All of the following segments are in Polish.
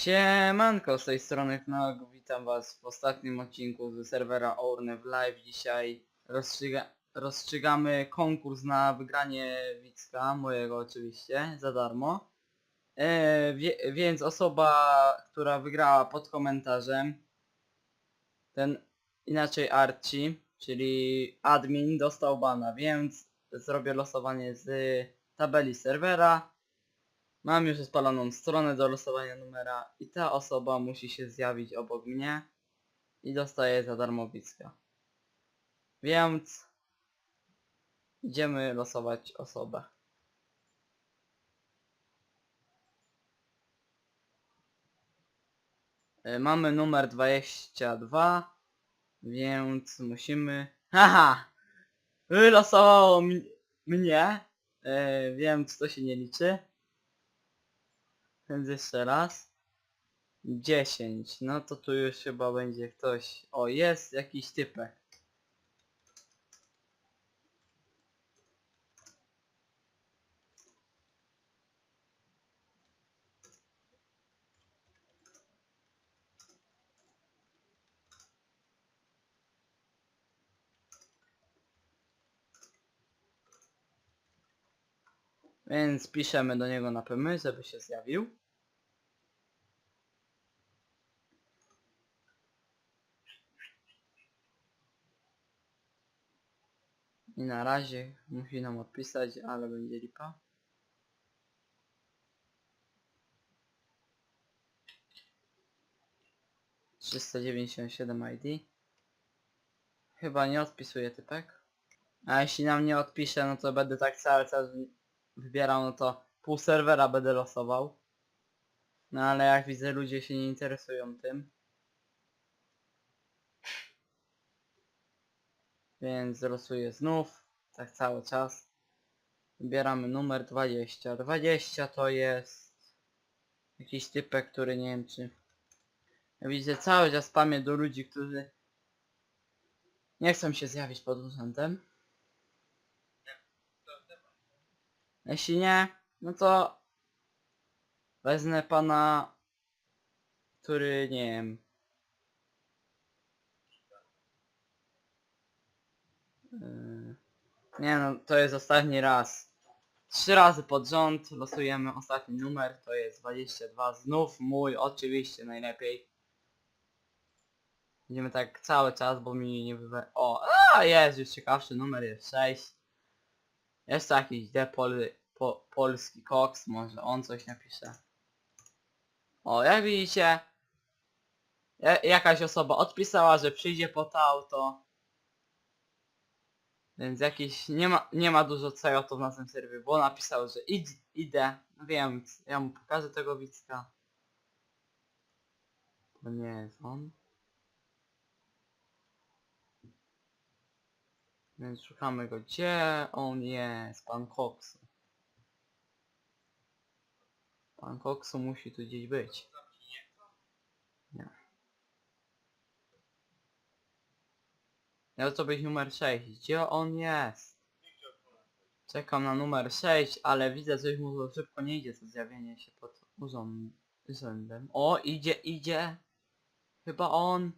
Siemanko, z tej strony Knog, witam was w ostatnim odcinku z serwera Orny w live. Dzisiaj rozstrzyga rozstrzygamy konkurs na wygranie Wicka, mojego oczywiście, za darmo. E, wie więc osoba, która wygrała pod komentarzem, ten inaczej Archie, czyli admin dostał bana, więc zrobię losowanie z tabeli serwera. Mam już spaloną stronę do losowania numera i ta osoba musi się zjawić obok mnie i dostaje za darmowicka. Więc idziemy losować osobę. E, Mamy numer 22, więc musimy... Haha! Wylosowało mnie, e, więc to się nie liczy. Więc jeszcze raz. 10. No to tu już chyba będzie ktoś. O, jest jakiś typek. Więc piszemy do niego na pymy, żeby się zjawił. I na razie musi nam odpisać, ale będzie lipa. Trzysta dziewięćdziesiąt siedem ID. Chyba nie odpisuje typek. A jeśli nam nie odpisze, no to będę tak cały czas wybierał, no to pół serwera będę losował. No ale jak widzę, ludzie się nie interesują tym. Więc losuję znów, tak cały czas. Wybieramy numer 20. 20 to jest jakiś typek, który nie wiem czy... Ja widzę cały czas spamię do ludzi, którzy nie chcą się zjawić pod urzędem. Jeśli nie, no to wezmę pana, który nie wiem. Yy, Nie no, to jest ostatni raz. Trzy razy pod rząd losujemy ostatni numer, to jest 22. Znów mój, oczywiście najlepiej. Będziemy tak cały czas, bo mi nie wywe... O, a jest już ciekawszy numer, jest 6. Jest jakiś depol, po, polski koks, może on coś napisze. O, jak widzicie, ja, jakaś osoba odpisała, że przyjdzie po to auto. Więc jakiś, nie ma, nie ma dużo cejotów na tym serwie, bo napisał, że idź, idę, więc ja mu pokażę tego Wicka. To nie jest on. Więc szukamy go. Gdzie on jest? Pan Koksu. Pan Koksu musi tu gdzieś być. Nie. Miał to być numer 6. Gdzie on jest? Czekam na numer 6, ale widzę, coś mu za szybko nie idzie to zjawienie się pod urząd- urzędem. O, idzie, idzie. Chyba on.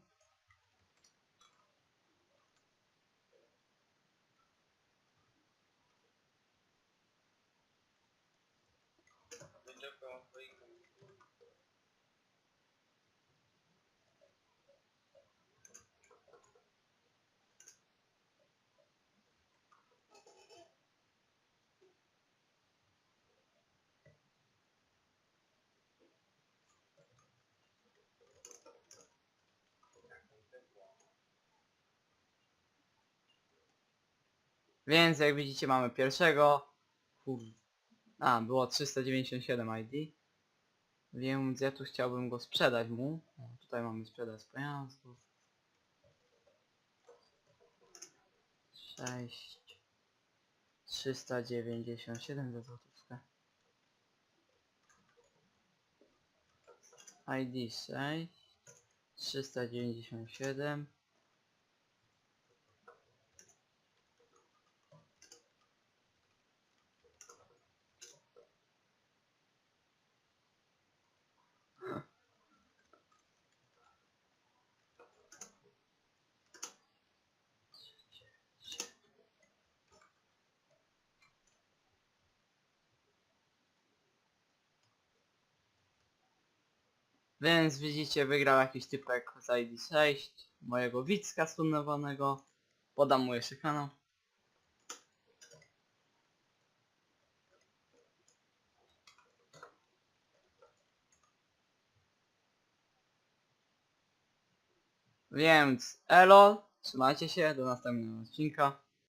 Więc jak widzicie mamy pierwszego. Kur... A, było 397 ID. Więc ja tu chciałbym go sprzedać mu. O, tutaj mamy sprzedaż pojazdów. 6 397 za złotówkę. ID 6 397 Więc widzicie, wygrał jakiś typek z ID6, mojego Wicka stunowanego. Podam mu jeszcze kanał. Więc elo, trzymajcie się, do następnego odcinka.